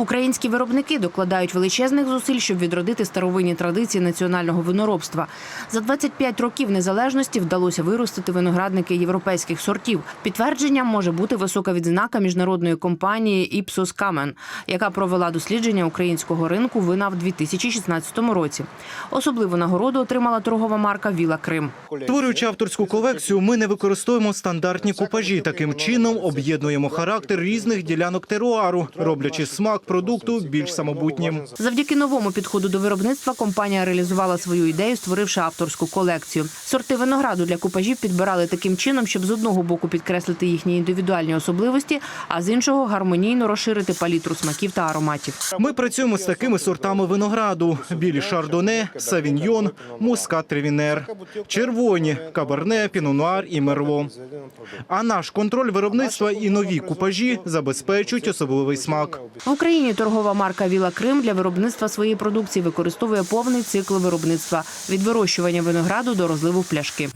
Українські виробники докладають величезних зусиль, щоб відродити старовинні традиції національного виноробства. За 25 років незалежності вдалося виростити виноградники європейських сортів. Підтвердженням може бути висока відзнака міжнародної компанії Ipsos Kamen, яка провела дослідження українського ринку вина в 2016 році. Особливу нагороду отримала торгова марка Віла Крим. Створюючи авторську колекцію, ми не використовуємо стандартні купажі. Таким чином об'єднуємо характер різних ділянок теруару, роблячи смак продукту більш самобутнім. Завдяки новому підходу до виробництва компанія реалізувала свою ідею, створивши авторську колекцію. Сорти винограду для купажів підбирали таким чином, щоб з одного боку підкреслити їхні індивідуальні особливості, а з іншого гармонійно розширити палітру смаків та ароматів. Ми працюємо з такими сортами винограду: білі шардоне, савіньйон, мускат тревінер, червоні каберне, пінонуар і мерло. А наш контроль виробництва і нові купажі забезпечують особливий смак. Україні торгова марка Віла Крим для виробництва своєї продукції використовує повний цикл виробництва від вирощування винограду до розливу пляшки.